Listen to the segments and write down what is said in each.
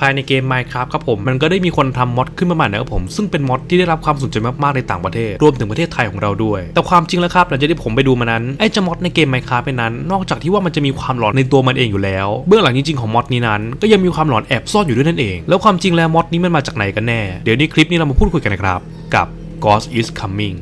ภายในเกม Minecraft ครับผมมันก็ได้มีคนทำมอดขึ้นมาใหม่นะครับผมซึ่งเป็นมอดที่ได้รับความสนใจมากๆในต่างประเทศ รวมถึงประเทศไทยของเราด้วย แต่ความจริงแล้วครับหลังจากที่ผมไปดูมานั้นไอ้จามอดในเกม Minecraft ไปนั้น นอกจากที่ว่ามันจะมีความหลอนในตัวมันเองอยู่แล้ว เบื้องหลังจริงๆของมอดนี้นั้น ก็ยังมีความหลอนแอบซ่อนอยู่ด้วยนั่นเอง แล้วความจริงแล้วมอดนี้มันมาจากไหนกันแน่ เดี๋ยวในคลิปนี้เรามาพูดคุยกันนะครับกับ Ghost is Coming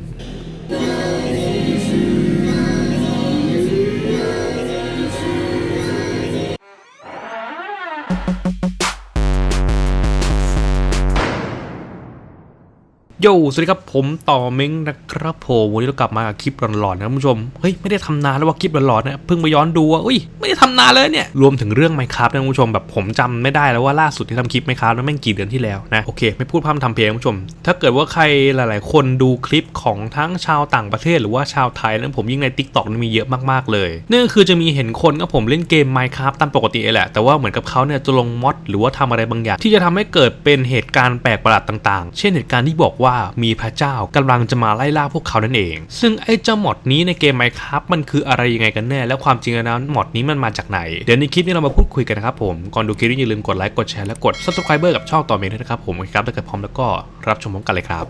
โยสวัสดีครับผมต่อเม้งนะครับผมวันนี้เรากลับมากับคลิปหลอนๆนะคุณผู้ชม เฮ้ยไม่ได้ทำนานแล้วว่าคลิปหลอนๆนี่ยเพิ่งมาย้อนดูว่าอุ้ยไม่ได้ทำนานเลยเนี่ยรวมถึงเรื่องไมค์ครับนะคุณผู้ชมแบบผมจำไม่ได้แล้วว่าล่าสุดที่ทำคลิปไมค์ครับนั้นแม่งกี่เดือนที่แล้วนะโอเค ไม่พูดพร่ำทำเพลงคุณผู้ชม ถ้าเกิดว่าใครหลาย ๆ คนดูคลิปของทั้งชาวต่างประเทศหรือว่าชาวไทยนะผมยิ่งใน t ิ k t o k นี่มีเยอะมากๆเลยนั่นก็คือจะมีเห็นคนก็ผมเล่นเกม Minecraft ตามปกติแหละแต่ว่าเหมือนกับเขาเนี่ยจะลงมอดหรือว่าทำอะไรบางอย่าง ที่จะทำให้เกิดเป็นเหตุการณ์แปลกประหลาดต่าง ๆ เช่นเหตุการณ์ที่บอกว่ามีพระเจ้ากำลังจะมาไล่ล่าพวกเขานั่นเอง ซึ่งไอ้เจ้าหมอดนี้ในเกม Minecraft มันคืออะไรยังไงกันแน่ และความจริงแล้วหมอดนี้มันมาจากไหน เดี๋ยวในคลิปนี้เรามาพูดคุยกันนะครับผม ก่อนดูคลิปนี้อย่าลืมกดไลค์กดแชร์และกด subscribe กับช่องต่อเมนด้วยนะครับผมคครับถ้าเกิดพร้อมแล้วก็รับชมพร้อมกันเลยครับ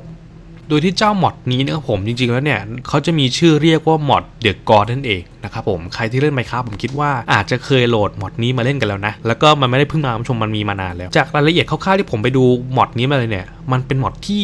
โดยที่เจ้าหมอดนี้นะครับผมจริงๆแล้วเนี่ยเขาจะมีชื่อเรียกว่าหมอดเดอะกอนั่นเองนะครับผมใครที่เล่นไมครับผมคิดว่าอาจจะเคยโหลดมอดนี้มาเล่นกันแล้วนะ แล้วก็มันไม่ได้เพิ่งมาคุณผู้ชมมันมีมานานแล้ว จากรายละเอียดคร่าวๆที่ผมไปดูมอดนี้มาเลยเนี่ยมันเป็นมอดที่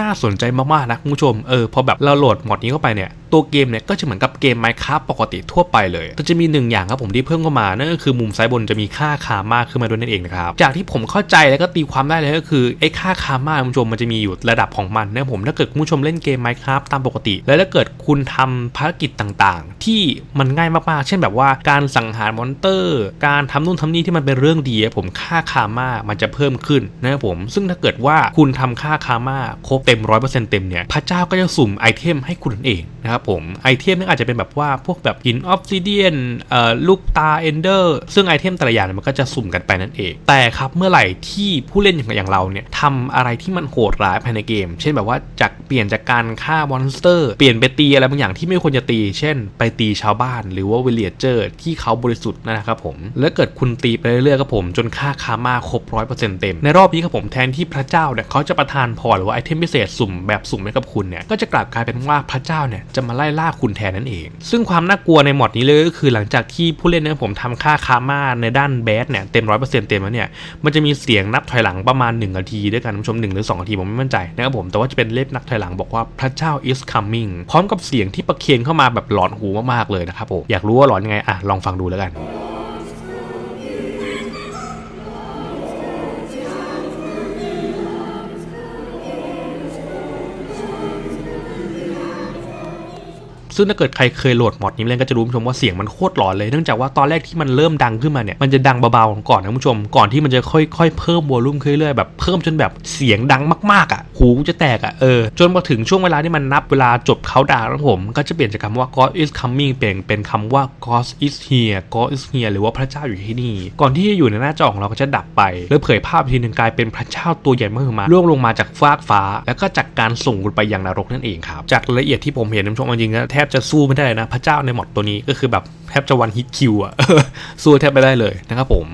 น่าสนใจมากๆนะคุณผู้ชมเออพอแบบเราโหลดมอดนี้เข้าไปเนี่ยตัวเกมเนี่ยก็จะเหมือนกับเกม Minecraft ปกติทั่วไปเลยแต่จะมีหนึ่งอย่างครับผมที่เพิ่มเข้ามานั่นก็คือมุมซ้ายบนจะมีค่าคามาขึ้นมาด้วยนั่นเองนะครับจากที่ผมเข้าใจแล้วก็ตีความได้เลยก็คือไอ้ค่าคามาคุณผู้ชมมันจะมีอยู่ระดับของมันนะผมถ้าเกิดคุณผู้ชมเล่นเกม Minecraft ตามปกติ แล้วถ้าเกิดคุณทำภารกิจต่างๆ ที่มันง่ายมากๆ เช่นแบบว่าการสังหารมอนเตอร์ การทำนู่นทำนี่ที่มันเป็นเรื่องดีผมค่าคามามันจะเพิ่มขึ้นนะครับผม ซึ่งถ้าเกิดว่าคุณทำค่าคามาครบเต็ม100%เปอร์เซ็นต็มเนี่ยพระเจ้าก็จะสุ่มไอเทมให้คุณเองนะครับผมไอเทมนั่อาจจะเป็นแบบว่าพวกแบบหินออฟซิเดียนเอ่อลูกตาเอนเดอร์ซึ่งไอเทมแต่ละอย่างมันก็จะสุ่มกันไปนั่นเอง แต่ครับเมื่อไหร่ที่ผู้เล่นอย่างเราเนี่ยทำอะไรที่มันโหดร้ายภายในเกม เช่นแบบว่าจากเปลี่ยนจากการฆ่ามอนสเตอร์ เปลี่ยนไปตีอะไรบางอย่างที่ไม่ควรจะตี เช่น ไปตีชาวบ้านหรือว่าวิลเลเจอร์ที่เขาบริสุทธิ์นะครับผม แล้วเกิดคุณตีไปเรื่อยๆครับผม จนค่าคามาครบร้อยเปอร์เซ็นต์เต็ม ในรอบนี้ครับผมแทนที่พระเจ้าเนี่ยเขาจะประทานพรหรือว่าไอเทมพิเศษสุ่มแบบสุ่มให้กับคุณเนี่ยก็จะกลับกลายเป็นว่าพระเจ้าเนี่ยจะมาไล่ล่าคุณแทนนั่นเอง ซึ่งความน่ากลัวในหมดนี้เลยก็คือหลังจากที่ผู้เล่นเนี่ยผมทำค่าคามาในด้านแบสเนี่ยเต็มร้อยเปอร์เซ็นต์เต็มแล้วเนี่ยมันจะมีเสียงนับถอยหลังประมาณ1นาทีด้วยกันผู้ชมหนึ่งหรือ2นาทีผมไม่มั่นใจนะครับผมแต่ว่าจะเป็นเลขนับถอยหลังบอกว่าพระเจ้า is coming พร้อมกับเสียงที่ประเคนเข้ามาแบบหลอนหูมากๆเลยนะครับผมอยากรู้ว่าหลอนยังไงอะลองฟังดูแล้วกัน ซึ่งถ้าเกิดใครเคยโหลดมอดนี้เล่นก็จะรู้ผู้ชมว่าเสียงมันโคตรหลอนเลยเนื่องจากว่าตอนแรกที่มันเริ่มดังขึ้นมาเนี่ยมันจะดังเบาๆก่อนนะคุณผู้ชม ก่อนที่มันจะค่อยๆเพิ่มวอลลุ่มขึ้นเรื่อยๆแบบเพิ่มจนแบบเสียงดังมากๆอะหูจะแตกอะเออจนมาถึงช่วงเวลาที่มันนับเวลาจบเขาดาวน์แล้วผมก็จะเปลี่ยนจากคำว่า God is coming เปลี่ยนเป็นคำว่า God is here God is here หรือว่าพระเจ้าอยู่ที่นี่ ก่อนที่จะอยู่ในหน้าจอของเราก็จะดับไป แล้วเผยภาพทีหนึ่งกลายเป็นพระเจ้าตัวใหญ่มากมาล่วงลงมาจากฟากฟ้า แล้วก็จากการส่งคุณไปยังนรกนั่นเองครับจากละเอียดที่ผมเห็นนะคุณผู้ชมจริงๆแทบจะสู้ไม่ได้นะ พระเจ้าในหมดตัวนี้ก็คือแบบแทบจะวันฮิตคิวอะสู้แทบไม่ได้เลยนะครับผม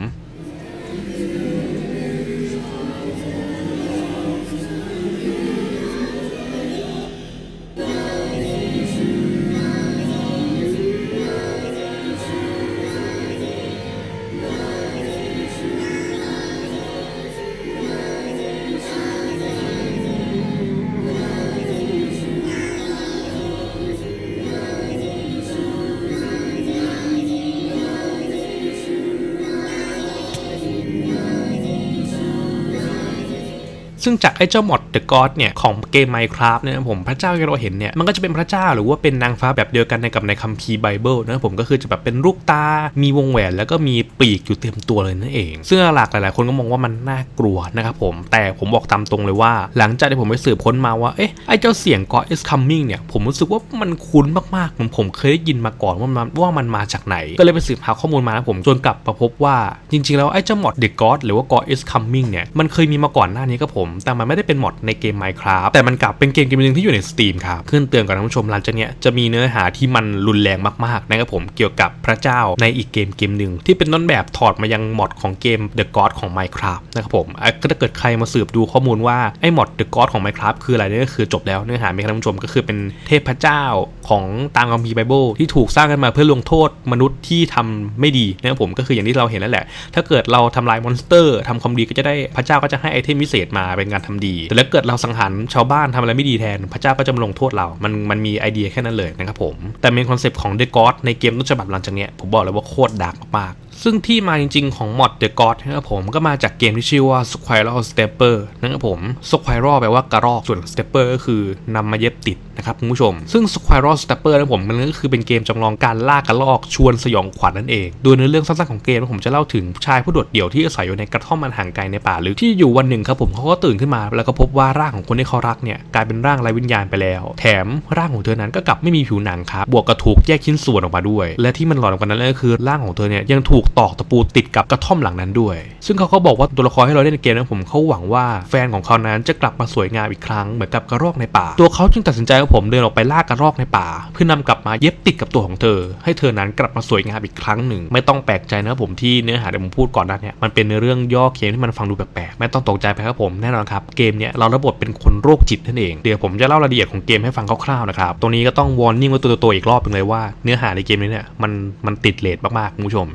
ซึ่งจากไอ้เจ้าหมอดเดอะกอดเนี่ยของเกม Minecraft เนี่ยนะผมพระเจ้าที่เราเห็นเนี่ยมันก็จะเป็นพระเจ้าหรือว่าเป็นนางฟ้าแบบเดียวกันในกับในคัมภีร์ไบเบิลนะผมก็คือจะแบบเป็นลูกตา มีวงแหวน แล้วก็มีปีกอยู่เต็มตัวเลยนั่นเอง ซึ่งหลากหลายๆ คนก็มองว่ามันน่ากลัวนะครับผมแต่ผมบอกตามตรงเลยว่า หลังจากที่ผมไปสืบค้นมาว่าเอ๊ะไอ้เจ้าเสียง God is coming เนี่ยผมรู้สึกว่ามันคุ้นมากๆผมผมเคยได้ยินมาก่อนว่ามันว่ามันมาจากไหน ก็เลยไปสืบหาข้อมูลมานะผมจนกลับมาพบว่าจริงๆแล้วไอ้เจ้าหมอดเดอะกอดหรือว่า God is coming เนี่ยมันเคยมีมาก่อนหน้านี้ครับผมแต่มันไม่ได้เป็นมอดในเกม Minecraft แต่มันกลับเป็นเกมเกมหนึงที่อยู่ใน Steam ครับขึ้นเตือนก่อนท่านผู้ชมหลังจากเนี้ยจะมีเนื้อหาที่มันรุนแรงมากๆนะครับผมเกี่ยวกับพระเจ้าในอีกเกมเกมหนึ่งที่เป็นต้นแบบถอดมายังมอดของเกม The God ของ Minecraft นะครับผมก็ถ้าเกิดใครมาสืบดูข้อมูลว่าไอ้มอด The God ของ Minecraft คืออะไรเนี่ยก็คือจบแล้วเนื้อหาไมครับท่านผู้ชมก็คือเป็นเทพเจ้าของตามคัมภีร์ไบเบิลที่ถูกสร้างกันมาเพื่อลงโทษมนุษย์ที่ทำไม่ดีนะครับผมก็คืออย่างที่เราเห็นแล้วแหละ ถ้าเกิดเราทำลายมอนสเตอร์ทำความดีก็จะได้พระเจ้าก็จะให้ไอเทมพิเศษมาเป็นการทำดี แต่ถ้าเกิดเราสังหารชาวบ้านทำอะไรไม่ดีแทน พระเจ้าก็จะมาลงโทษเรา มันมันมีไอเดียแค่นั้นเลยนะครับผม แต่เมนคอนเซปต์ของเดอะก็อดในเกมต้นฉบับหลังจากเนี้ยผมบอกเลยว่าโคตรดาร์กมากซึ่งที่มาจริงๆของมอด The God นะครับผมก็มาจากเกมที่ชื่อว่า Squirrel Stepper นะครับผม Squirrel แปลว่ากระรอกส่วน Stepper ก็คือนำมาเย็บติดนะครับคุณผู้ชม ซึ่ง Squirrel Stepper นะผมมันก็คือเป็นเกมจำลองการล่ากระรอกชวนสยองขวัญนั่นเองโดยในเรื่องสั้นๆของเกมผมจะเล่าถึงชายผู้โดดเดี่ยวที่อาศัยอยู่ในกระท่อมมันห่างไกลในป่าลึกที่อยู่วันหนึ่งครับผมเขาก็ตื่นขึ้นมาแล้วก็พบว่าร่างของคนที่เขารักเนี่ยกลายเป็นร่างไร้วิญญาณไปแล้ว แถมร่างของเธอนั้นก็กลับไม่มีผิวหนังครับบวกกับถูกแยกชิ้นส่วนออกมาด้วย และที่มันหลอนกว่านั้นก็คือร่างของเธอเนี่ยยังถูกตอกตะปูติดกับกระท่อมหลังนั้นด้วย ซึ่งเขาก็บอกว่าตัวละครให้เราเล่นในเกมนั้นผมเขาหวังว่าแฟนของเขานั้นจะกลับมาสวยงามอีกครั้งเหมือนกับกระรอกในป่า ตัวเขาจึงตัดสินใจว่าผมเดินออกไปล่ากระรอกในป่า เพื่อนำกลับมาเย็บติดกับตัวของเธอ ให้เธอนั้นกลับมาสวยงามอีกครั้งหนึ่ง ไม่ต้องแปลกใจนะครับผมที่เนื้อหาที่ผมพูดก่อนหน้าเนี้มันเป็นเรื่องย่อเกมที่มันฟังดูแปลกๆไม่ต้องตกใจไปครับผมแน่นอนครับเกมเนี้ยเราระบบเป็นคนโรคจิตนั่นเองเดี๋ยวผมจะเล่ารายละเอียดของเกมให้ฟังคร่าวๆนะครับตรงนี้ก็ต้องวอร์นิ่งไว้ตัวๆอีกรอบนึงเลยว่าเนื้อหาในเกมนี้เนี่ยมันมันติดเลทมากๆคุณผู้ชม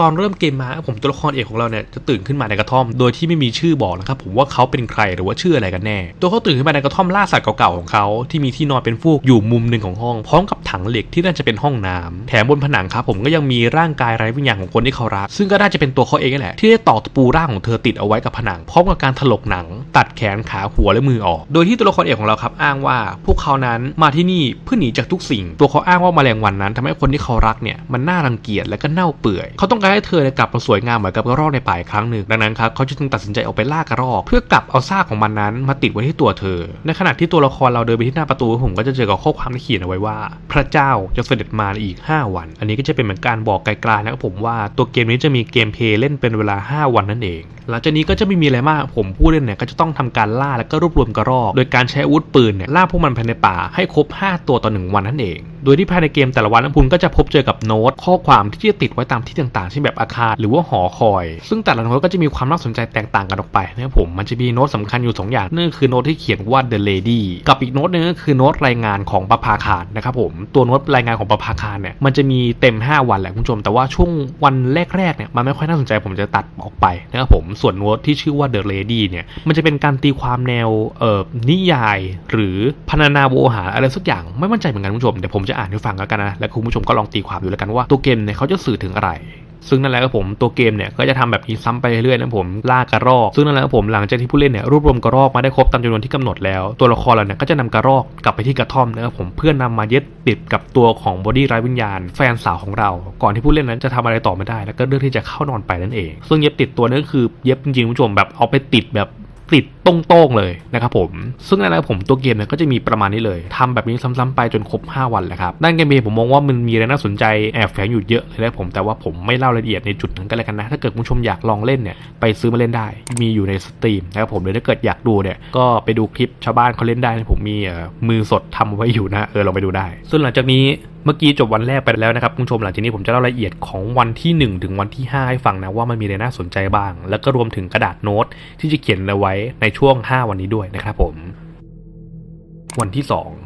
ตอนเริ่มเกมมาผมตัวละครเอกของเราเนี่ยจะตื่นขึ้นมาในกระท่อม โดยที่ไม่มีชื่อบอกนะครับผมว่าเขาเป็นใครหรือว่าชื่ออะไรกันแน่ ตัวเขาตื่นขึ้นมาในกระท่อมล่าสัตว์เก่าๆของเขาที่มีที่นอนเป็นฟูกอยู่มุมหนึ่งของห้อง พร้อมกับถังเหล็กที่น่าจะเป็นห้องน้ำแถมบนผนังครับผมก็ยังมีร่างกายไร้วิญญาณของคนที่เขารัก ซึ่งก็น่าจะเป็นตัวเขาเองนั่นแหละ ที่ได้ตอกตะปูร่างของเธอติดเอาไว้กับผนังพร้อมกับการถลกหนัง ตัดแขนขาหัวและมือออก โดยที่ตัวละครเอกของเราครับอ้างว่าพวกเขานั้นมาที่นี่เพื่อหนีจากทุกสิ่ง ตัวเขาอ้างว่าแมลงวันนั้นทำให้คนที่เขารักเนี่ยมันน่ารังเกียจและก็เน่าเปื่อยเขาต้องการให้เธอเนี่ยกลับมาสวยงามเหมือนกับกระรอกในป่าอีกครั้งหนึ่งดังนั้นครับเขาจึงตัดสินใจออกไปล่ากระรอก เพื่อกลับเอาซากของมันนั้นมาติดไว้ที่ตัวเธอ ในขณะที่ตัวละครเราเดินไปที่หน้าประตูผมก็จะเจอกับข้อความที่เขียนเอาไว้ว่า พระเจ้าจะเสด็จมาอีก 5 วัน อันนี้ก็จะเป็นเหมือนการบอกไกลๆนะครับผมว่าตัวเกมนี้จะมีเกมเพลย์เล่นเป็นเวลา 5 วันนั่นเอง หลังจากนี้ก็จะไม่มีอะไรมากผมผู้เล่นเนี่ยก็จะต้องทำการล่าแล้วก็รวบรวมกระรอก โดยการใช้อาวุธปืนเนี่ยล่าพวกมันภายในป่าให้ครบ 5 ตัวต่อ1วันนั่นเองโดยที่ภายในเกมแต่ละวันนั้นคุณก็จะพบเจอกับโน้ตข้อความที่จะติดไว้ตามที่ต่างๆเช่นแบบอาคารหรือว่าหอคอย ซึ่งแต่ละโน้ตก็จะมีความน่าสนใจแตกต่างกันออกไปนะครับผมมันจะมีโน้ตสำคัญอยู่ 2 อย่างนั่นคือโน้ตที่เขียนว่า the lady กับอีกโน้ตหนึงก็คือโน้ตรายงานของประภาคารนะครับผมตัวโน้ตรายงานของประภาคารเนี่ยมันจะมีเต็ม 5 วันแหละคุณผู้ชม แต่ว่าช่วงวันแรกๆเนี่ยมันไม่ค่อยน่าสนใจผมจะตัดออกไปนะครับผมส่วนโน้ตที่ชื่อว่า the lady เนี่ยมันจะเป็นการตีความแนวเอ่อนิยาย หรือพรรณนาโวหารอะไรสักอย่างไม่มั่นใจเหมือนกันคุณผู้ชมเดี๋ยวผมจะอ่านให้ฟังแล้วกันนะ แล้วคุณผู้ชมก็ลองตีความดูแล้วกันว่าตัวเกมเนี่ยเขาจะสื่อถึงอะไรซึ่งนั่นแหละครับผมตัวเกมเนี่ยก็จะทำแบบนี้ซ้ำไปเรื่อยๆนะผมล่ากระรอก ซึ่งนั่นแหละครับผมหลังจากที่ผู้เล่นเนี่ยรวบรวมกระรอกมาได้ครบตามจำนวนที่กำหนดแล้วตัวละครเราเนี่ยก็จะนำกระรอกกลับไปที่กระท่อมนะครับผมเพื่อนำมาเย็ดติดกับตัวของบอดี้ไร้วิญญาณ แฟนสาวของเรา ก่อนที่ผู้เล่นนั้นจะทำอะไรต่อไม่ได้ แล้วก็เลือกที่จะเข้านอนไปนั่นเอง ซึ่งเย็บติดตัวนั่นคือเย็บจริงๆคุณผู้ชมแบบเอาไปติดแบบ ติดตรงๆเลยนะครับผม ซึ่งนั่นแหละผมตัวเกมเนี่ยก็จะมีประมาณนี้เลยทำแบบนี้ซ้ำๆไปจนครบ 5 วันแหละครับด้านเกมเพลย์ผมมองว่ามันมีอะไรน่าสนใจแอบแฝงอยู่เยอะเลยนะผมแต่ว่าผมไม่เล่ารายละเอียดในจุดนั้นก็แล้วกันนะ ถ้าเกิดคุณผู้ชมอยากลองเล่นเนี่ยไปซื้อมาเล่นได้ มีอยู่ในสตรีมนะครับผมหรือถ้าเกิดอยากดูเนี่ยก็ไปดูคลิปชาวบ้านเขาเล่นได้นะผมมีมือสดทำไว้อยู่นะเออลองไปดูได้ ส่วนหลังจากนี้ เมื่อกี้จบวันแรกไปแล้วนะครับคุณผู้ชมหลังจากนี้ผมจะเล่ารายละเอียดของวันที่ 1 ถึงวันที่ 5 ให้ฟังนะว่ามันมีอะไรน่าสนใจบ้าง แล้วก็รวมถึงกระดาษโน้ตที่จะเขียนเอาไว้ในช่วง 5 วันนี้ด้วยนะครับผม วันที่ 2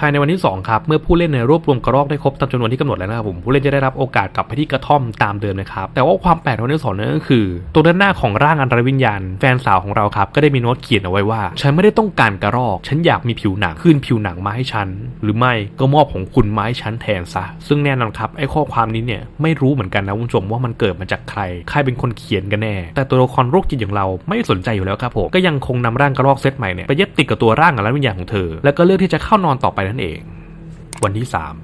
ภายในวันที่ 2 ครับ เมื่อผู้เล่นเนี่ยรวบรวมกระรอกได้ครบตามจำนวนที่กำหนดแล้วนะครับผมผู้เล่นจะได้รับโอกาสกลับไปที่กระท่อมตามเดิมนะครับ แต่ว่าความแปลกของวันที่สองนั่นก็คือตรงด้านหน้าของร่างอันไรวิญญาณ แฟนสาวของเราครับ ก็ได้มีโน้ตเขียนเอาไว้ว่า ฉันไม่ได้ต้องการกระรอก ฉันอยากมีผิวหนังคืนผิวหนังมาให้ฉัน หรือไม่ก็มอบของคุณมาให้ฉันแทนซะ ซึ่งแน่นอนครับไอ้ข้อความนี้เนี่ยไม่รู้เหมือนกันนะคุณผู้ชมว่ามันเกิดมาจากใคร ใครเป็นคนเขียนกันแน่ แต่ตัวละครโรคจิตอย่างเราไม่สนใจอยู่แล้วครับผมก็ยังคงนำร่างกระรอกเซตใหม่เนี่ยไปเย็บติดกับตัวร่างอันไรวิญญาณของเธอ แล้วก็เลือกที่จะเข้านอนต่อไปนั่นเอง วันที่สาม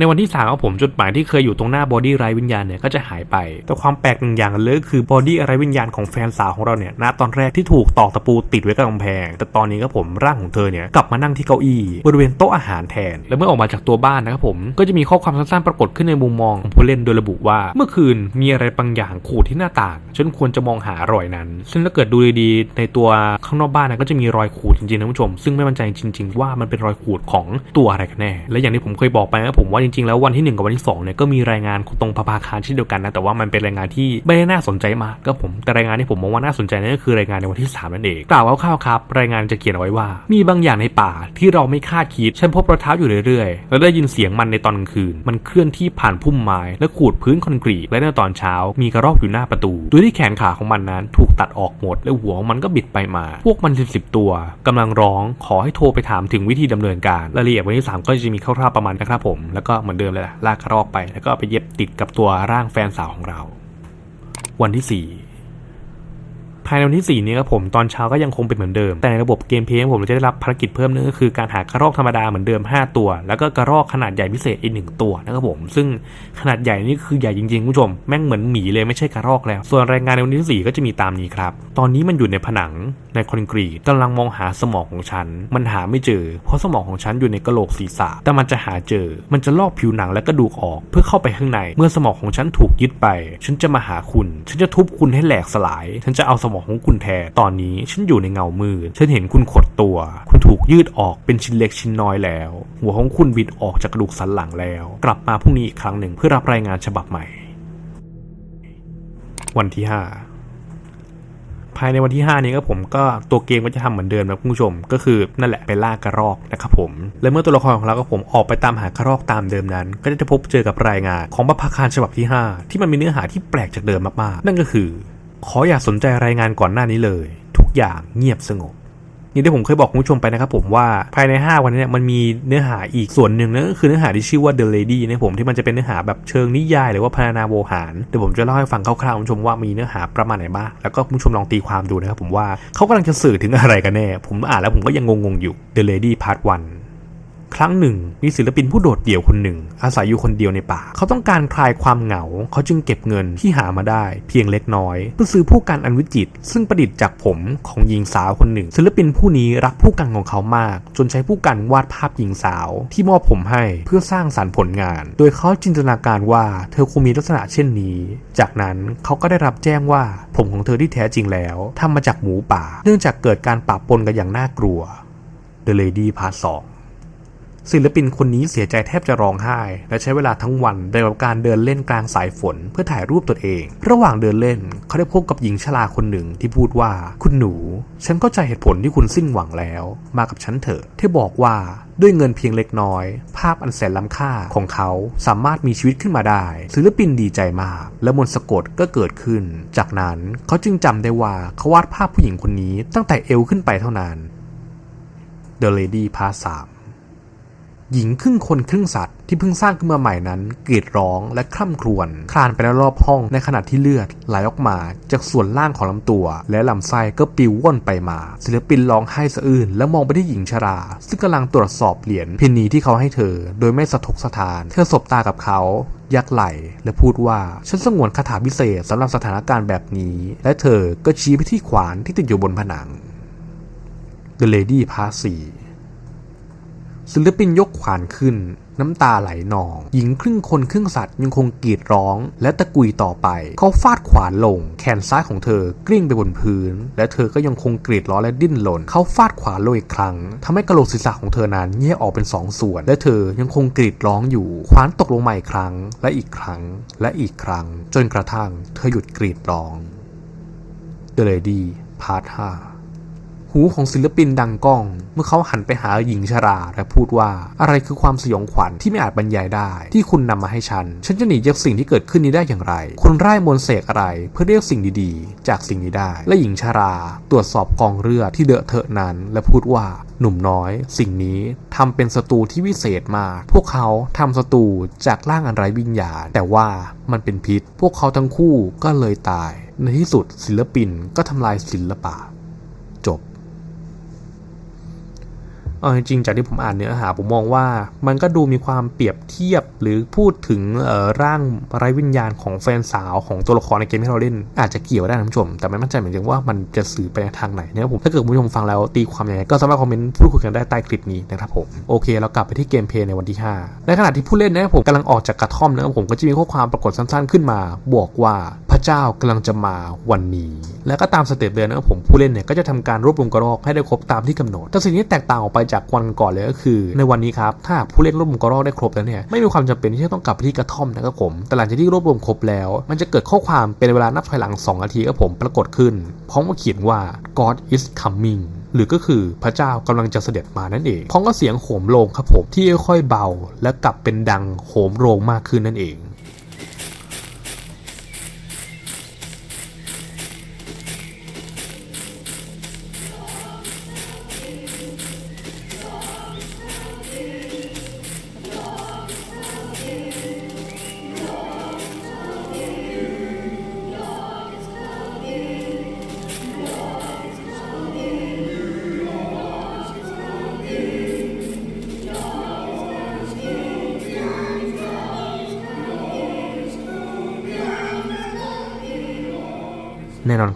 ในวันที่3ครับผมจุดหมายที่เคยอยู่ตรงหน้าบอดี้ไร้วิญญาณเนี่ยก็จะหายไป แต่ความแปลกหนึ่งอย่างเลยคือบอดี้ไร้วิญญาณของแฟนสาวของเราเนี่ยณตอนแรกที่ถูกตอกตะปูติดไว้กับกำแพง แต่ตอนนี้ครับผมร่างของเธอเนี่ยกลับมานั่งที่เก้าอี้บริเวณโต๊ะอาหารแทน และเมื่อออกมาจากตัวบ้านนะครับผมก็จะมีข้อความสั้นๆปรากฏขึ้นในมุมมองของผู้เล่นโดยระบุว่า เมื่อคืนมีอะไรบางอย่างขูดที่หน้าต่างฉันควรจะมองหารอยนั้น ซึ่งถ้าเกิดดูดีๆ ในตัวข้างนอกบ้านนะก็จะมีรอยขูดจริงๆนะผู้ชม ซึ่งไม่มั่นใจจริง ๆ ว่ามันเป็นรอยขูดของตัวอะไรกันแน่ และอย่างที่ผมเคยบอกไปนะผมว่าจจริงๆแล้ววันที่ 1 กับวันที่2เนี่ยก็มีรายงานตรงพภาคารเช่นเดียวกันนะแต่ว่ามันเป็นรายงานที่ไม่ได้น่าสนใจมากก็ผมแต่รายงานที่ผมมองว่าน่าสนใจนั่นก็คือรายงานในวันที่ 3 นั่นเองกล่าวคร่าวๆครับรายงานจะเขียนเอาไว้ว่า มีบางอย่างในป่าที่เราไม่คาดคิดฉันพบรอยเท้าอยู่เรื่อยๆ แล้วได้ยินเสียงมันในตอนกลางคืน มันเคลื่อนที่ผ่านพุ่มไม้และขูดพื้นคอนกรีตและในตอนเช้า มีกระรอกอยู่หน้าประตูโดยที่แขนขาของมันนั้นถูกตัดออกหมด และหัวมันก็บิดไปมา พวกมันสิบสิบตัวกำลังร้องขอให้โทรไปถามถึงวิธีดำเนินการรายละเอียดวันที่ 3 ก็จะมีคร่าวๆประมาณนะครับผมแล้วก็เหมือนเดิมเลยแหละลากกระรอกไป แล้วก็เอาไปเย็บติดกับตัวร่างแฟนสาวของเรา วันที่4 ภายในวันที่ 4 นี้ครับผมตอนเช้าก็ยังคงเป็นเหมือนเดิม แต่ในระบบเกมเพลย์ผมจะได้รับภารกิจเพิ่มนึงก็คือการหากระรอกธรรมดาเหมือนเดิม 5 ตัว แล้วก็กระรอกขนาดใหญ่พิเศษอีกหนึ่งตัวนะครับผม ซึ่งขนาดใหญ่นี่คือใหญ่จริงๆคุณผู้ชมแม่งเหมือนหมีเลยไม่ใช่กระรอกแล้ว ส่วนรายงานในวันที่ 4 ก็จะมีตามนี้ครับตอนนี้มันอยู่ในผนังในคอนกรีตกำลังมองหาสมองของฉัน มันหาไม่เจอ เพราะสมองของฉันอยู่ในกระโหลกศีรษะ แต่มันจะหาเจอ มันจะลอกผิวหนังและกระดูกออก เพื่อเข้าไปข้างใน เมื่อสมองของฉันถูกยึดไป ฉันจะมาหาคุณ ฉันจะทุบคุณให้แหลกสลาย ฉันจะเอาสมองของคุณแทนตอนนี้ฉันอยู่ในเงามืดฉันเห็นคุณขดตัว คุณถูกยืดออกเป็นชิ้นเล็กชิ้นน้อยแล้ว หัวของคุณบิดออกจากกระดูกสันหลังแล้ว กลับมาพรุ่งนี้อีกครั้งหนึ่งเพื่อรับรายงานฉบับใหม่ วันที่ห้าภายในวันที่ 5 นี้ก็ผมก็ตัวเกมก็จะทำเหมือนเดิมนะคุณผู้ชม ก็คือนั่นแหละไปล่ากระรอกนะครับผม และเมื่อตัวละครของเราก็ผมออกไปตามหากระรอกตามเดิมนั้น ก็จะพบเจอกับรายงานของบัพพาคารฉบับที่ 5 ที่มันมีเนื้อหาที่แปลกจากเดิมมากๆ นั่นก็คือ ขออย่าสนใจรายงานก่อนหน้านี้เลย ทุกอย่างเงียบสงบนี่ที่ผมเคยบอกคุณผู้ชมไปนะครับผมว่าภายใน 5 วันนี้เนี่ยมันมีเนื้อหาอีกส่วนหนึ่งนั่นก็คือเนื้อหาที่ชื่อว่า The Lady นะผมที่มันจะเป็นเนื้อหาแบบเชิงนิยาย หรือว่าพรรณนาโวหารเดี๋ยวผมจะเล่าให้ฟังคร่าวๆคุณผู้ชมว่ามีเนื้อหาประมาณไหนบ้างแล้วก็คุณผู้ชมลองตีความดูนะครับผมว่าเขากำลังจะสื่อถึงอะไรกันแน่ผมอ่านแล้วผมก็ยังงงๆอยู่ The Lady Part 1 ครั้งหนึ่งมีศิลปินผู้โดดเดี่ยวคนหนึ่ง อาศัยอยู่คนเดียวในป่า เขาต้องการคลายความเหงา เขาจึงเก็บเงินที่หามาได้ เพียงเล็กน้อยเพื่อซื้อผู้กันอันวิจิต ซึ่งประดิษฐ์จากผมของหญิงสาวคนหนึ่ง ศิลปินผู้นี้รักผู้กันของเขามาก จนใช้ผู้กันวาดภาพหญิงสาว ที่มอบผมให้เพื่อสร้างสรรค์ผลงาน โดยเขาจินตนาการว่าเธอคงมีลักษณะเช่นนี้ จากนั้นเขาก็ได้รับแจ้งว่าผมของเธอที่แท้จริงแล้วทำมาจากหมูป่า เนื่องจากเกิดการปะปนกันอย่างน่ากลัว The Lady Part 2 ศิลปินคนนี้เสียใจแทบจะร้องไห้ และใช้เวลาทั้งวันในกับการเดินเล่นกลางสายฝนเพื่อถ่ายรูปตนเอง ระหว่างเดินเล่นเขาได้พบกับหญิงชราคนหนึ่งที่พูดว่า คุณหนู ฉันเข้าใจเหตุผลที่คุณสิ้นหวังแล้ว มากับฉันเถอะเธอบอกว่าด้วยเงินเพียงเล็กน้อย ภาพอันแสนล้ำค่าของเขาสามารถมีชีวิตขึ้นมาได้ ศิลปินดีใจมาก และมนต์สะกดก็เกิดขึ้น จากนั้นเขาจึงจำได้ว่าเขาวาดภาพผู้หญิงคนนี้ตั้งแต่เอวขึ้นไปเท่านั้น The Lady Part 3 หญิงครึ่งคนครึ่งสัตว์ที่เพิ่งสร้างขึ้นมาใหม่นั้นกรีดร้องและคร่ำครวญคลานไปรอบห้องในขณะที่เลือดไหลออกมาจากส่วนล่างของลำตัว และลำไส้ก็ปิวว่อนไปมา ศิลปินร้องไห้สะอื้นและมองไปที่หญิงชรา ซึ่งกำลังตรวจสอบเหรียญเพนนีที่เขาให้เธอ โดยไม่สะทกสะทาน เธอสบตากับเขายักไหลและพูดว่าฉันสงวนคาถาพิเศษสำหรับสถานการณ์แบบนี้ และเธอก็ชี้ไปที่ขวานที่ติดอยู่บนผนัง The Lady Part 4 ศิลปินยกขวานขึ้น น้ำตาไหลนอง หญิงครึ่งคนครึ่งสัตว์ยังคงกรีดร้อง และตะกุยต่อไป เขาฟาดขวานลง แขนซ้ายของเธอกลิ้งไปบนพื้น และเธอก็ยังคงกรีดร้องและดิ้นรนเขาฟาดขวานลงอีกครั้งทำให้กระโหลกศีรษะของเธอนั้นแยกออกเป็นสองส่วน และเธอยังคงกรีดร้องอยู่ ขวานตกลงมาอีกครั้ง และอีกครั้ง และอีกครั้ง จนกระทั่ง เธอหยุดกรีดร้อง The Lady Part 5หููของศิลปินดังก้อง เมื่อเขาหันไปหาหญิงชราและพูดว่าอะไรคือความสยองขวัญที่ไม่อาจบรรยายได้ ที่คุณนำมาให้ฉัน ฉันจะหนีจากสิ่งที่เกิดขึ้นนี้ได้อย่างไร คุณไร้มนเสกอะไรเพื่อเรียกสิ่งดีๆ จากสิ่งนี้ได้ และหญิงชรา ตรวจสอบกองเลือดที่เดอะเทอะนั้น และพูดว่าหนุ่มน้อย สิ่งนี้ทำเป็นศัตรูที่วิเศษมาก พวกเขาทำศัตรูจากร่างอันไร้วิญญาณ แต่ว่ามันเป็นพิษ พวกเขาทั้งคู่ก็เลยตาย ในที่สุดศิลปินก็ทำลายศิลปะ จบ เอาจริงๆจากที่ผมอ่านเนื้อหาผมมองว่า มันก็ดูมีความเปรียบเทียบหรือพูดถึงเอ่อร่างไร้วิญญาณของแฟนสาวของตัวละครในเกมที่เราเล่น อาจจะเกี่ยวได้นะคุณผู้ชม แต่ไม่มั่นใจเหมือนกันว่ามันจะสื่อไปในทางไหนนะครับผมถ้าเกิดคุณผู้ชมฟังแล้วตีความยังไงก็สามารถคอมเมนต์พูดคุยกันได้ใต้คลิปนี้นะครับผมโอเคเรากลับไปที่เกมเพลย์ในวันที่ 5 ในขณะที่ผู้เล่นนะครับผมกำลังออกจากกระท่อมนะครับผมก็จะมีข้อความปรากฏสั้นๆขึ้นมา บอกว่าพระเจ้ากำลังจะมาวันนี้ แล้วก็ตามสเต็ปเลยนะครับผมผู้เล่นเนี่ยก็จะทำการรวบรวมกระรอกให้ได้ครบตามที่กำหนดแต่สิ่งที่แตกต่างออกไปจากวันก่อนเลยก็คือ ในวันนี้ครับ ถ้าผู้เล่นรวบรวมกระรอกได้ครบแล้วเนี่ยไม่มีความจำเป็นที่จะต้องกลับไปที่กระท่อมนะครับผมแต่หลังจากที่รวบรวมครบแล้ว มันจะเกิดข้อความเป็นเวลานับถอยหลัง 2 นาทีครับผมปรากฏขึ้นพร้อมกับเขียนว่า God is coming หรือก็คือพระเจ้ากำลังจะเสด็จมานั่นเองพร้อมกับเสียงโหมโรงครับผมที่ค่อยๆเบา และกลับเป็นดังโหมโรงมากขึ้นนั่นเอง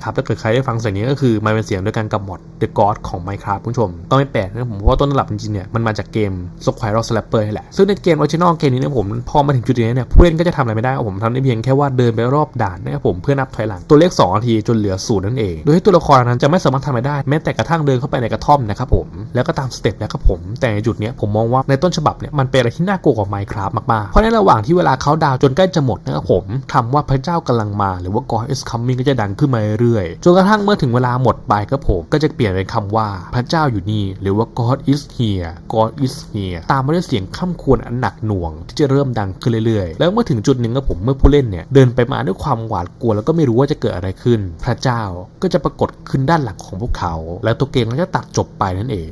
น่นอนครับถ้าเกิดใครได้ฟังเสียงนี้ก็คือมันเป็นเสียงด้วยกันกับมอด The God ของ Minecraft คุณผู้ชมต้องไม่แปลกนะผมเพราะว่าต้นตำรับจริงๆเนี่ยมันมาจากเกม Spiral Slapper นี่แหละซึ่งในเกมออริจินอลเกมนี้เนี่ยผมพอมาถึงจุดนี้เนี่ยผู้เล่นก็จะทำอะไรไม่ได้ผมทำได้เพียงแค่ว่าเดินไปรอบด่านนะครับผมเพื่อนับถอยหลังตัวเลข2นาทีจนเหลือศูนย์นั่นเอง โดยที่ตัวละครนั้นจะไม่สามารถทำอะไรได้แม้แต่กระทั่งเดินเข้าไปในกระท่อมนะครับผมแล้วก็ตามสเต็ปนะครับผมแต่ในจุดนี้ผมมองว่าในต้นฉบับเนี่ยมันเป็นอะไรที่น่ากลัวกว่า Minecraft มากๆเพราะในระหว่างที่เวลาเขาดาวน์จนใกล้จะหมดนะครับผมคำว่าพระเจ้ากำลังมาหรือว่า God is coming ก็จะดังขึ้นมาเรื่อยๆ จนกระทั่งเมื่อถึงเวลาหมดไปครับผมก็จะเปลี่ยนเป็นคำว่าพระเจ้าอยู่นี่ หรือว่า God is here God is here ตามมาด้วยเสียงข้ามควรอันหนักหน่วง ที่จะเริ่มดังขึ้นเรื่อยๆ แล้วเมื่อถึงจุดหนึ่งครับผมเมื่อผู้เล่นเนี่ยเดินไปมาด้วยความหวาดกลัวแล้วก็ไม่รู้ว่าจะเกิดอะไรขึ้น พระเจ้าก็จะปรากฏขึ้นด้านหลังของพวกเขา แล้วตัวเกมก็จะตัดจบไปนั่นเอง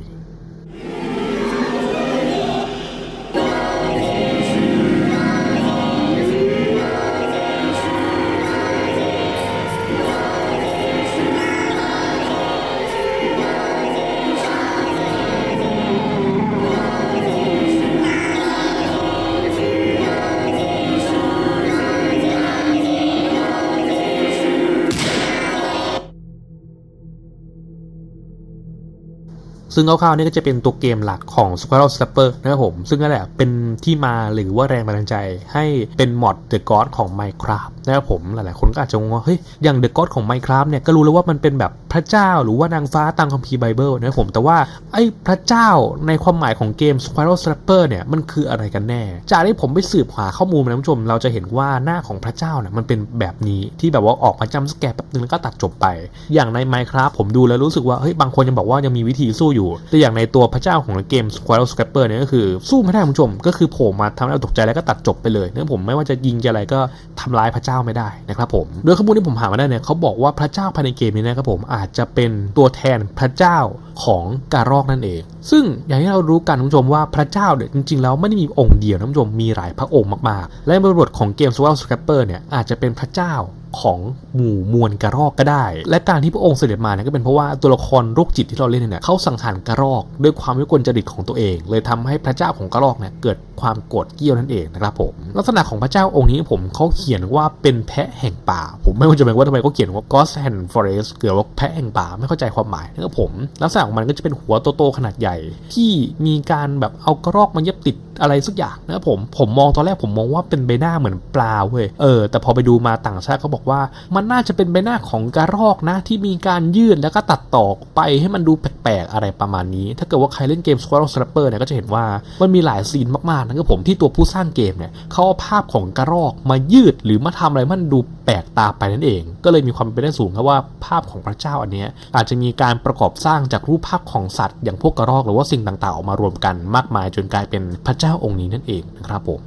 ซึ่งคร่าวๆนี่ก็จะเป็นตัวเกมหลักของ Spiral Slapper นะครับผม ซึ่งนั่นแหละเป็นที่มาหรือว่าแรงบันดาลใจให้เป็นมอด The God ของ Minecraft นะครับผมหลายๆคนก็อาจจะงงว่าเฮ้ยอย่าง The God ของ Minecraft เนี่ยก็รู้แล้วว่ามันเป็นแบบพระเจ้าหรือว่านางฟ้าตามคัมภีร์ไบเบิลนะครับผมแต่ว่าไอ้พระเจ้าในความหมายของเกม Spiral Slapper เนี่ยมันคืออะไรกันแน่ จากที่ผมไปสืบหาข้อมูลมานะคุณผู้ชมเราจะเห็นว่าหน้าของพระเจ้าเนี่ยมันเป็นแบบนี้ที่แบบว่าออกมาจำสแกร์แป๊บนึงแล้วก็ตัดจบไป อย่างใน Minecraft ผมดูแล้วรู้สึกว่าเฮ้ยบางคนยังบอกว่ายังมีวิธีสู้อยู่ แต่อย่างในตัวพระเจ้าของเกม Squirrel Scrapper เนี่ยก็คือสู้ไม่ได้คุณผู้ชมก็คืือโผล่มาทำให้เราตกใจแล้วก็ตัดจบไปเลยเนี่ยผมไม่ว่าจะยิงจะอะไรก็ทำร้ายพระเจ้าไม่ได้นะครับผมโดยข้อมูลที่ผมหามาได้เนี่ยเขาบอกว่าพระเจ้าภายในเกมนี้นะครับผมอาจจะเป็นตัวแทนพระเจ้าของการอกนั่นเอง ซึ่งอย่างที่เรารู้กันคุณผู้ชมว่าพระเจ้าเนี่ยจริงๆแล้วไม่ได้มีองค์เดียวนะคุณผู้ชมมีหลายพระองค์มากๆ และบริบทของเกม Squirrel Scrapper เนี่ยอาจจะเป็นพระเจ้า ของหมู่มวลกระรอกก็ได้ และการที่พระองค์เสด็จมาเนี่ยก็เป็นเพราะว่าตัวละครโรคจิตที่เราเล่นเนี่ยเขาสังหารกระรอก ด้วยความวิกลจริตของตัวเอง เลยทำให้พระเจ้าของกระรอกเนี่ยเกิดความโกรธเกรี้ยวนั่นเองนะครับผมลักษณะของพระเจ้าองค์นี้ผมเขาเขียนว่าเป็นแพะแห่งป่า ผมไม่เข้าใจว่าทำไมเขาเขียนว่า Ghost and Forest เกี่ยวกับแพะแห่งป่าไม่เข้าใจความหมายนะครับผมลักษณะของมันก็จะเป็นหัวโตๆขนาดใหญ่ ที่มีการแบบเอากระรอกมาเย็บติด อะไรสักอย่างนะผมผมมองตอนแรกผมมองว่าเป็นใบหน้าเหมือนปลาเว้ยเออแต่พอไปดูมาต่างชาติเขาบอกว่า มันน่าจะเป็นใบหน้าของกระรอกนะที่มีการยืดแล้วก็ตัดต่อไปให้มันดูแปลกๆอะไรประมาณนี้ ถ้าเกิดว่าใครเล่นเกม Squirrel Slapper เนี่ยก็จะเห็นว่ามันมีหลายซีนมากๆนะครับผมที่ตัวผู้สร้างเกมเนี่ยเขาเอาภาพของกระรอกมายืดหรือมาทำอะไรมันดู ลกตาไปนั่นเอง ก็เลยมีความเป็นไปได้สูงครับว่าภาพของพระเจ้าอันนี้อาจจะมีการประกอบสร้างจากรูปภาพของสัตว์ อย่างพวกกระรอกหรือว่าสิ่งต่างๆออกมารวมกันมากมายจนกลายเป็นพระเจ้าองค์นี้นั่นเองนะครับผม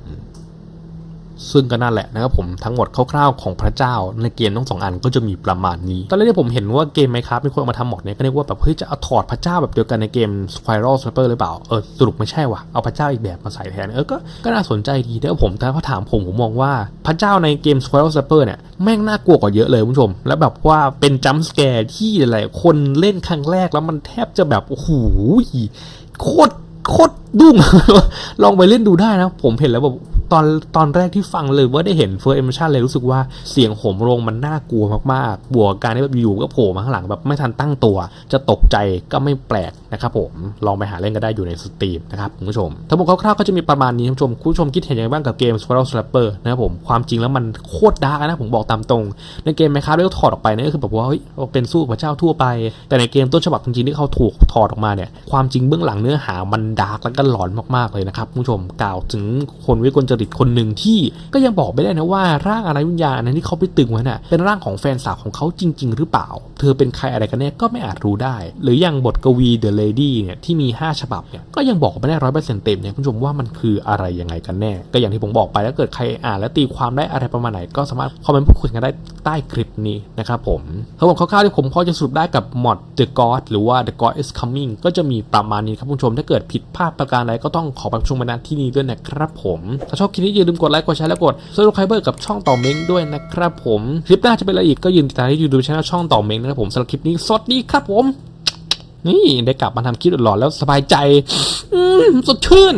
ซึ่งก็นั่นแหละนะครับผมทั้งหมดคร่าวๆของพระเจ้าในเกมทั้งสองอันก็จะมีประมาณนี้ ตอนแรกที่ผมเห็นว่าเกมไมครับมีคนเอามาทำหมดเนี่ยก็นึกว่าแบบเฮ้ยจะเอาถอดพระเจ้าแบบเดียวกันในเกม Spiral Slapper หรือเปล่าเออสรุปไม่ใช่ว่ะเอาพระเจ้าอีกแบบมาใส่แทนเออก็ก็น่าสนใจดีแต่ผมถ้าเขาถามผมผมมองว่าพระเจ้าในเกม Spiral Slapper เนี่ยแม่งน่ากลัวกว่าเยอะเลยคุณผู้ชม แล้วแบบว่าเป็นจัมป์สแกร์ที่หลายๆคนเล่นครั้งแรกแล้วมันแทบจะแบบโอ้โหโคตรโคตร ดุ้ง ลองไปเล่นดูได้นะ ผมเห็นแล้วแบบตอนตอนแรกที่ฟังเลยว่าได้เห็น First Impression เลยรู้สึกว่าเสียงโหมโรงมันน่ากลัวมากๆ บวกกับการที่แบบอยู่ก็โผล่มาข้างหลังแบบไม่ทันตั้งตัว จะตกใจก็ไม่แปลกนะครับผม ลองไปหาเล่นก็ได้อยู่ในสตรีมนะครับคุณผู้ชม ทั้งหมดคร่าวๆก็จะมีประมาณนี้คุณผู้ชมคุณผู้ชมคิดเห็นยังไงบ้างกับเกม Spiral Slapper นะครับผม ความจริงแล้วมันโคตรดาร์กนะผมบอกตามตรง ในเกมไมครับแล้วถอดออกไปนี่ก็คือแบบว่าเฮ้ยเป็นสู้พระเจ้าทั่วไป แต่ในเกมต้นฉบับจริงๆที่เขาถูกถอดออกมาเนี่ยความจริงเบื้องหลังเนื้อหามันดาร์กแล้วก็หลอนมากๆเลยนะครับผู้ชมกล่าวถึงคนวิกลจริตคนหนึ่งที่ก็ยังบอกไม่ได้นะว่าร่างอะไรวิญญาณนั้นที่เขาไปตึงไว้น่ะเป็นร่างของแฟนสาวของเขาจริง ๆ หรือเปล่า เธอเป็นใครอะไรกันแน่ก็ไม่อาจรู้ได้ หรืออย่างบทกวี The Lady เนี่ยที่มี 5 ฉบับเนี่ยก็ยังบอกไม่ได้ร้อยเปอร์เซ็นต์เต็มเนี่ยคุณผู้ชมว่ามันคืออะไรยังไงกันแน่ ก็อย่างที่ผมบอกไปถ้าเกิดใครอ่านและตีความได้อะไรประมาณไหนก็สามารถคอมเมนต์พูดคุยกันได้ ใต้คลิปนี้นะครับผมทั้งหมดคร่าวๆที่ผมพอจะสรุปได้กับมอด The God หรือว่า The God is Coming ก็จะมีประมาณนี้ครับคุณผู้ชม ถ้าเกิดผิดพลาดประการใดก็ต้องขอประชมมาณที่นี้ด้วยนะครับผม ถ้าชอบคลิปนี้อย่าลืมกดไลค์กดแชร์และกด subscribe กับช่องต่อเม้งด้วยนะครับผมคลิปหน้าจะเป็นอะไรอีกก็ยืนติดตามที่ยูทูบช่องช่องต่อเม้งนะครับผมสำหรับคลิปนี้สวัสดีครับผมนี่ได้กลับมาทำคลิปหลอนแล้วสบายใจสดชื่น